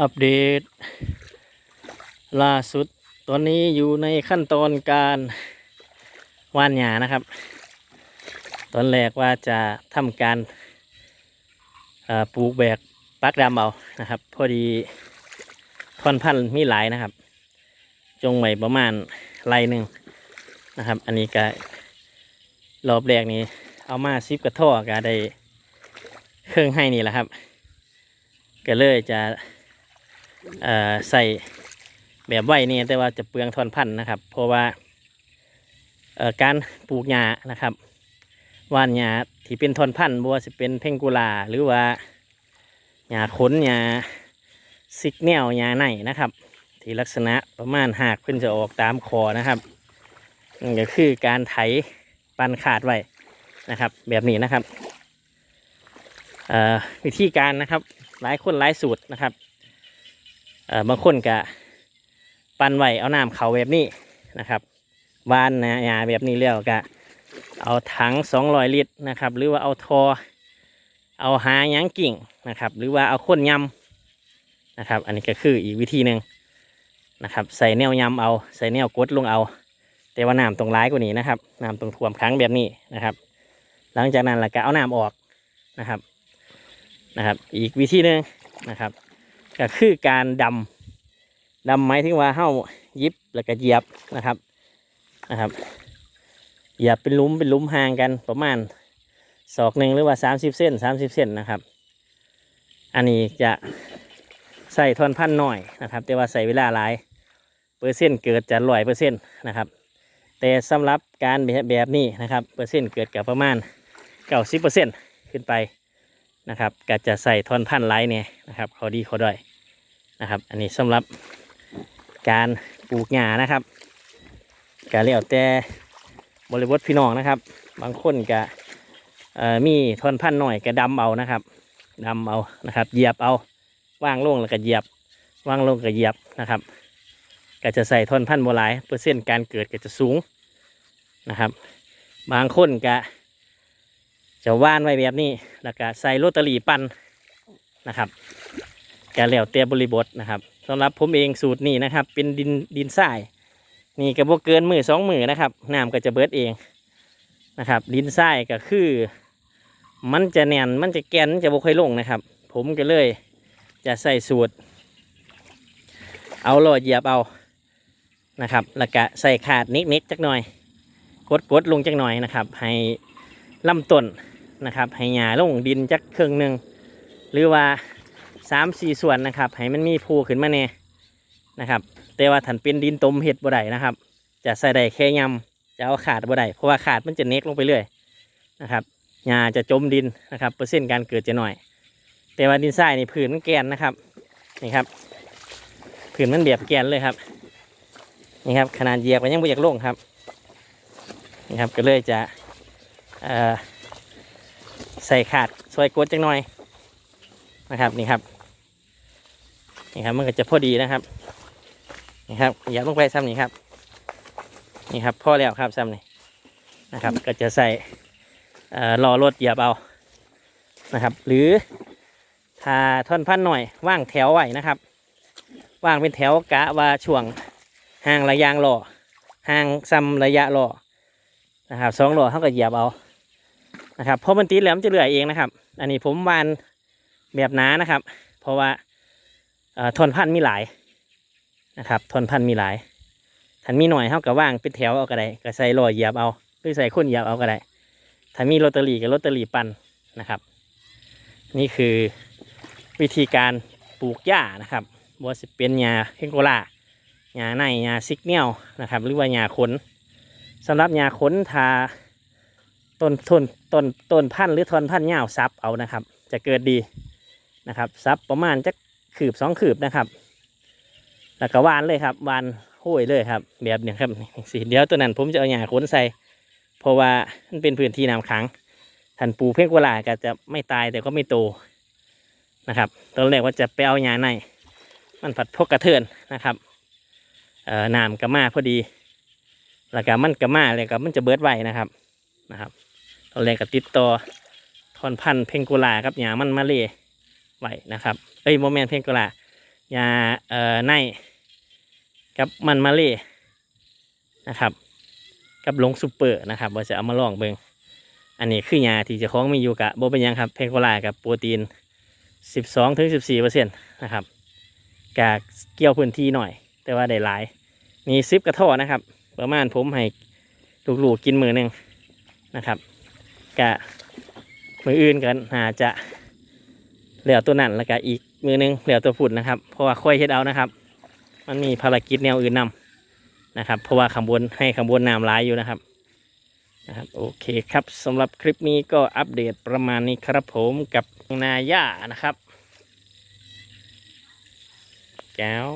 อัปเดต ล่าสุดตอนนี้อยู่ในขั้นตอนการว่านหญ้านะครับ ตอนแรกว่าจะทำการปลูกแบกปักดำเอานะครับ พอดีท่อนพันธุ์มีหลายนะครับ จงไว้ประมาณไรหนึ่งนะครับ อันนี้ก็รอบแรกนี้ เอามาซิปกระท่อก็ได้เครื่องให้นี่แหละครับ ก็เลยจะ ใส่แบบไว้นี่แต่ว่าจะเปลืองทอนพันธุ์นะครับ เพราะว่าการปลูกหญ้านะครับว่านหญ้าที่เป็นทอนพันธุ์บัวาจะเป็นเพ่งกุลาหรือว่าหญ้าขนหญ้าซิกแนวหญ้าในนะครับ ที่ลักษณะประมาณหากขึ้นจะออกตามคอนะครับนั่นก็คือการไถปันขาดไว้นะครับ แบบนี้นะครับวิธีการนะครับหลายคนหลายสูตรนะครับ บางคนก็ปั้นไว้เอาน้ำเขาแบบนี้นะครับวานนะยาแบบนี้แล้วก็เอาถัง200ลิตรนะครับ หรือว่าเอาทอ เอาหายังกิ่งนะครับ หรือว่าเอาข้นยำนะครับ อันนี้ก็คืออีกวิธีหนึ่งนะครับ ใส่แนวยำเอาใส่แนวกดลงเอา แต่ว่าน้ำตรงร้ายกว่านี้นะครับน้ำตรงท่วมครั้งแบบนี้นะครับ หลังจากนั้นเราก็เอาน้ำออกนะครับนะครับ อีกวิธีหนึ่งนะครับ ก็คือการดำดำหมายถึงว่าเฮ้ายิบแล้วก็เหยียบนะครับนะครับเหยียบเป็นลุมเป็นลุมห่างกันประมาณศอกหนึ่งหรือว่าสามสิบเส้นสามสิบเส้นนะครับ อันนี้จะใส่ทอนพันหน่อยนะครับ แต่ว่าใส่เวลาหลายเปอร์เซ็นต์เกิดจะร้อยเปอร์เซ็นต์นะครับ แต่สำหรับการแบบแบบนี้นะครับเปอร์เซ็นต์เกิดกับประมาณเก้าสิบเปอร์เซ็นต์ขึ้นไปนะครับก็จะใส่ทอนพันไลท์เนี่ย นะครับ เขาดีเขาด้อยนะครับ อันนี้สำหรับการปลูกหญ้านะครับก็แล้วแต่บริบทพี่น้องนะครับ บางคนก็มีทอนพันหน่อยก็ดำเอานะครับดำเอานะครับ เหยียบเอาว่างลงแล้วก็เหยียบว่างลงก็เหยียบนะครับ ก็จะใส่ทอนพันโบหลายเปอร์เซ็นต์การเกิดก็จะสูงนะครับ บางคนก็จะว่านไว้แบบนี้แล้วก็ใส่โรตารี่ปั่น นะครับแกแล้วแต่บริบทนะครับสำหรับผมเองสูตรนี้นะครับ เป็นดินดินทรายนี่ก็บ่เกินมือสองมือนะครับน้ำก็จะเบิดเองนะครับ ดินทรายก็คือ มันจะแน่นมันจะแกนจะบ่ค่อยลงนะครับ ผมก็เลยจะใส่สูตร เอาหลอดเหยียบเอานะครับแล้วก็ใส่ขาดนิดๆจักหน่อย กดกดๆลงจักหน่อยนะครับ ให้ลำต้นนะครับ ให้หญ้าลงดินจักครึ่งหนึ่ง หรือว่าสามสี่ส่วนนะครับให้มันมีภูขึ้นมาแน่นะครับ แต่ว่าถ้าเป็นดินตมเห็ดบ่ได้นะครับ จะใส่ได้แค่ยำจะเอาขาดบ่ได้เพราะว่าขาดมันจะเน็กลงไปเรื่อยนะครับหญ้าจะจมดินนะครับ เปอร์เซ็นต์การเกิดจะหน่อย แต่ว่าดินทรายนี่ผืนมันแกนนะครับนี่ครับผืนมันแบบแกนเลยครับนี่ครับขนาดเหยียบก็ยังไม่อยากลงครับนี่ครับก็เลยจะเอ่อใส่ขาดซอยกดจังหน่อย นะครับนี่ครับนี่ครับมันก็จะพอดีนะครับนี่ครับอย่าลงไปซ้ำนี่ครับนี่ครับพอแล้วครับซ้ำนี่นะครับ ก็จะใส่เอ่อรอรถเหยียบเอานะครับ หรือถ้าท่อนพันหน่อยว่างแถวไว้นะครับว่างเป็นแถวกะว่าช่วงห่างระยางรอห่างซ้ำระยะรอนะครับสองรอเท่ากับเหยียบเอานะครับเพราะมันติดแล้วมันจะเหลือเองนะครับ อันนี้ผมวาน แบบหนานะครับ เพราะว่าทนพันธุ์มีหลายนะครับทนพันธุ์มีหลายถ้ามีหน่อยเท่ากับว่างเป็นแถวเอาก็ได้ก็ใส่ลอยเหยียบเอาหรือใส่ข้นเหยียบเอาก็ได้ถ้ามีโรตารี่กับโรตารี่ปั่นนะครับ นี่คือวิธีการปลูกหญ้านะครับบัวสิเป็นหญ้าเฮงโกลาหญ้าในหญ้าซิกเนียลนะครับ หรือว่าหญ้าขนสำหรับหญ้าขนทาต้นต้นต้นต้นพันธุ์หรือทอนพันธุ์ยาซับเอานะครับ จะเกิดดี นะครับซับประมาณจะขืบสองขืบนะครับ แล้วก็วานเลยครับวานห้วยเลยครับ แบบนี้ครับสีเดียวตัวนั้นผมจะเอาหญ้าขนใส่ เพราะว่ามันเป็นพื้นที่น้ำขังทันปูเพ่งกวลาก็จะไม่ตายแต่ก็ไม่โตนะครับ ตอนแรกว่าจะไปเอาหญ้าใน มันผัดพกกระเทือนนะครับเอ่อน้ำกระมาพอดี แล้วก็มันกระมาเลยก็มันจะเบิดไวนะครับนะครับตอนแรกก็ติดต่อทอนพันเพงโกลาครับหยามันมาเลย ไหวนะครับ เอ้ยโมเมนต์เพงกลายาเอ่อในกับมันมาเล่นะครับ กับลงซูเปอร์นะครับว่าจะเอามาลองเบิงอันนี้คือยาที่จะคล้องมีอยู่กะโบเป็นยังครับเพนโคลากับโปรตีน 12ถึง14เปอร์เซ็นต์นะครับกะเกี่ยวพื้นที่หน่อย แต่ว่าได้หลายมีซิปกระท่อนะครับ ประมาณผมให้ลูกๆกินมือหนึ่งนะครับกะมืออื่นกันอาจจะ เหลือตัวนั่นแล้วก็อีกมือหนึงเหลือตัวฝุ่นนะครับ เพราะว่าค่อยเฮ็ดเอานะครับ มันมีภารกิจแนวอื่นนำนะครับ เพราะว่าขบวนให้ขบวนน้ำร้ายอยู่นะครับนะครับโอเคครับสำหรับคลิปนี้ก็อัปเดตประมาณนี้ครับผมกับนาย่านะครับแก้ว